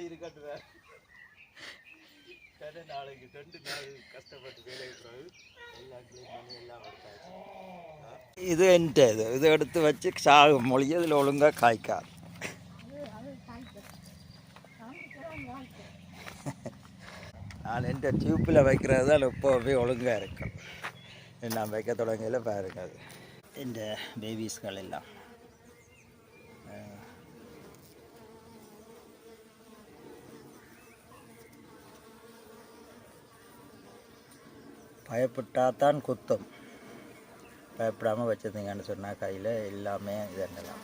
அப்படி இருக்கட்டும். கடை நாளைக்கு ரெண்டு நாள் கஷ்டப்பட்டு வேலை எல்லாம் இது என்கிட்ட இது இதை எடுத்து வச்சு சாகு மொழி இதில் ஒழுங்காக காய்க்காது. நான் என்கிட்ட டியூப்பில் வைக்கிறது தான் எப்போவுமே ஒழுங்காக இருக்கும். நான் வைக்க தொடங்கையில் பாருங்க அது. இந்த பேபிஸ்கள் எல்லாம். பயப்பட்டாதான் குத்தம். பயப்படாமல் வச்சுருந்தீங்கன்னு சொன்னால் கையில் எல்லாமே இதெல்லாம்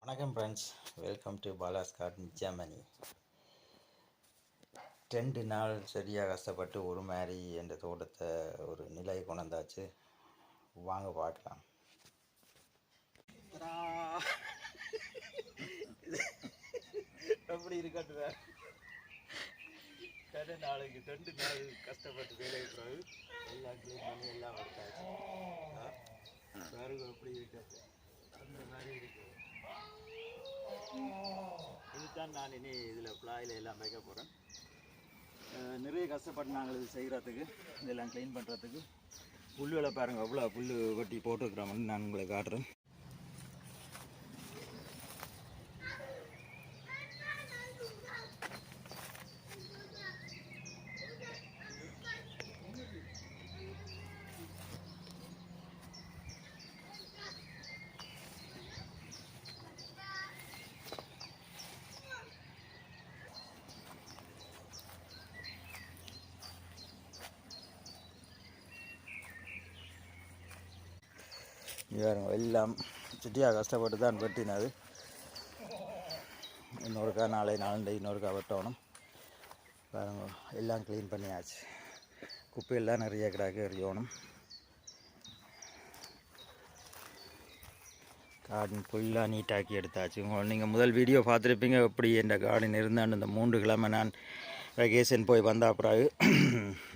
வணக்கம் friends welcome to Bala's garden Germany ரெண்டு நாள் சரியாக கஷ்டப்பட்டு ஒரு மாதிரி என்ற தோட்டத்தை ஒரு நிலை கொண்டாச்சு வாங்க பார்க்கலாம். எப்படி இருக்கட்டும் கடை நாளைக்கு ரெண்டு நாள் கஷ்டப்பட்டு வேலை எல்லாம் க்ளீன் பண்ணி எல்லாம் எடுத்தாச்சு அந்த மாதிரி இருக்குது இதுதான் நான் இனி இதில் குழாயில் எல்லாம் வைக்க போகிறேன் நிறைய கஷ்டப்பட்டு நாங்கள் இது செய்கிறதுக்கு இதெல்லாம் க்ளீன் பண்ணுறதுக்கு புல்லுகளை பாருங்கள் அவ்வளோ புல் வெட்டி போட்டுருக்குறோம்னு நான் உங்களை காட்டுறேன். பாருங்க எல்லாம் சுட்டியாக கஷ்டப்பட்டு தான் வெட்டினது. இன்னொருக்கா நாளை நாளண்டை இன்னொருக்கா வெட்டணும். பாருங்க எல்லாம் க்ளீன் பண்ணியாச்சு. குப்பையெல்லாம் நிறைய கிடாக்கு எறியணும் கார்டன் ஃபுல்லாக நீட்டாக்கி எடுத்தாச்சு. நீங்கள் முதல் வீடியோ பார்த்துருப்பீங்க எப்படி என் கார்டன் இருந்தான்னு இந்த மூன்று கிழமை நான் வெகேஷன் போய் வந்தா பிறகு.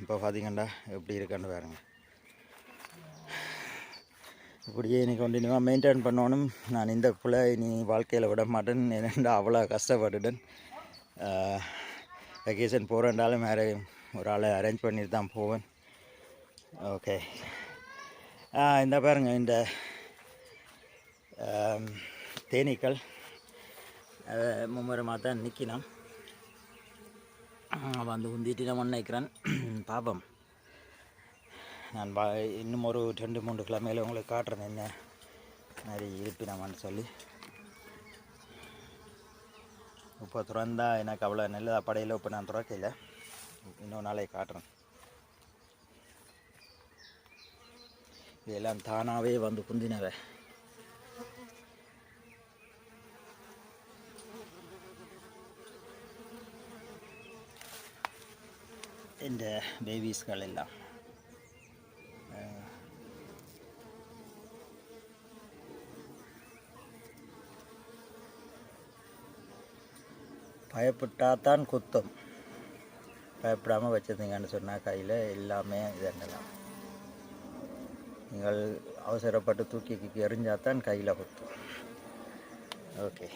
இப்போ பார்த்தீங்கன்னா எப்படி இருக்கான்னு பாருங்க. இப்படியே இனி கண்டினியூவாக மெயின்டைன் பண்ணணும். நான் இந்த பிள்ளை இனி வாழ்க்கையில் விட மாட்டேன். ஏன்னா அவ்வளோ கஷ்டப்பட்டுட்டேன் வெக்கேஷன் போகிறேன்றாலும் வேறு ஒரு ஆளை அரேஞ்ச் பண்ணிட்டு தான் போவேன். ஓகே இந்த பாருங்க இந்த தேனீக்கள் மும்முரமாக தான் நிற்கினான் வந்து உந்திட்டு நான் நினைக்கிறேன் பாபம். நான் பா இன்னும் ஒரு ரெண்டு மூன்று கிழமையில் உங்களுக்கு காட்டுறேன் என்ன. மாதிரி இருப்பினாமான்னு சொல்லி. இப்போ திறந்தா எனக்கு அவ்வளோ நல்லதாக படையில் இப்போ நான் திறக்கல. இன்னொரு நாளைக்கு காட்டுறேன். இதெல்லாம் தானாகவே வந்து குந்தினவை. இந்த பேபிஸ்கள் எல்லாம். பயப்பட்டாதான் குத்தம். பயப்படாமல் வச்சுருந்தீங்கன்னு சொன்னால் கையில் எல்லாமே இதெல்லாம் நீங்கள் அவசரப்பட்டு தூக்கி தூக்கி எறிஞ்சால் தான் கையில் குத்தும். ஓகே.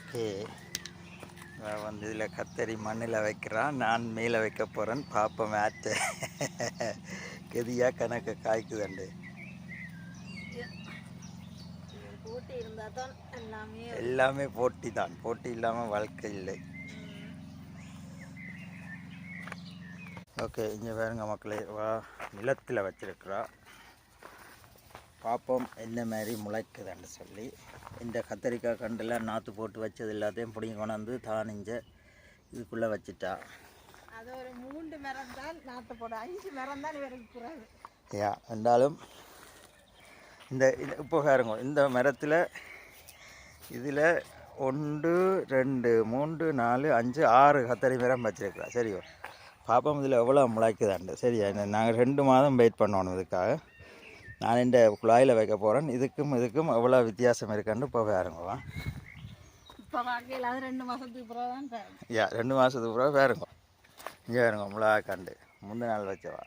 ஓகே. நான் வந்து இதில் கத்தரி மண்ணில் வைக்கிறான். நான் மேலே வைக்க போகிறேன் பார்ப்போம் மேட்சை கெதியாக கணக்கு காய்க்குதண்டு. போட்டி இருந்தால் தான் எல்லாமே எல்லாமே போட்டி தான். போட்டி இல்லாமல் வாழ்க்கை இல்லை. ஓகே இங்கே பாருங்க மக்களே. வா நிலத்தில் வச்சிருக்கிறா. பார்ப்போம் என்ன மாதிரி முளைக்குதுன்னு சொல்லி. இந்த கத்தரிக்காய் கண்டெல்லாம் நாற்று போட்டு வச்சது எல்லாத்தையும் பிடிங்கி கொண்டாந்து தான் இஞ்ச இதுக்குள்ளே வச்சிட்டா. அது ஒரு மூன்று மரம் தான் நாற்று போட அஞ்சு மரம் தான் இவருக்கு குறைவு யா என்றாலும் இந்த இது இப்போ பாருங்க இந்த மரத்தில் இதில் ஒன்று ரெண்டு மூன்று நாலு அஞ்சு ஆறு கத்தரி மரம் வச்சிருக்கிறா. சரியோ பாப்போம் இதில் எவ்வளோ முளைக்குதாண்டு சரியா நாங்கள் ரெண்டு மாதம் வெயிட் பண்ணணும் இதுக்காக. நான் இந்த குழாயில் வைக்க போகிறேன் இதுக்கும் இதுக்கும் எவ்வளோ வித்தியாசம் இருக்கான்னு இப்போ பாருங்க இப்போ வாழ்க்கையில் அது ரெண்டு மாதத்துக்கு பிறகு யா ரெண்டு மாதத்துக்கு பிறகு பாருங்க. இங்கே பாருங்க கண்டு முந்தின நாள் வச்சவா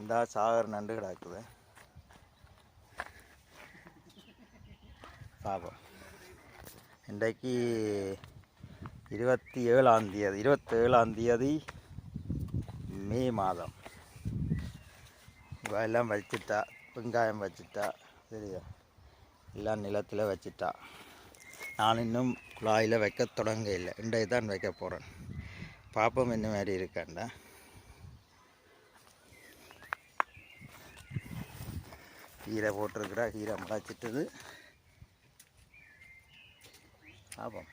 இந்த சாகர் நண்டு கிடக்குது. பாப்போம் இன்றைக்கு இருபத்தி ஏழாம் தேதி இருபத்தேழாம் தேதி மே மாதம். எல்லாம் வச்சுட்டா வெங்காயம் வச்சுட்டா சரியா எல்லாம் நிலத்தில் வச்சுட்டா. நான் இன்னும் குழாயில் வைக்க தொடங்க இல்லை இன்றைக்கு தான் வைக்க போகிறேன் பாப்பம் என்ன மாதிரி இருக்காண்டா. கீரை போட்டிருக்கிறா கீரை முளைச்சிட்டது. பாப்போம்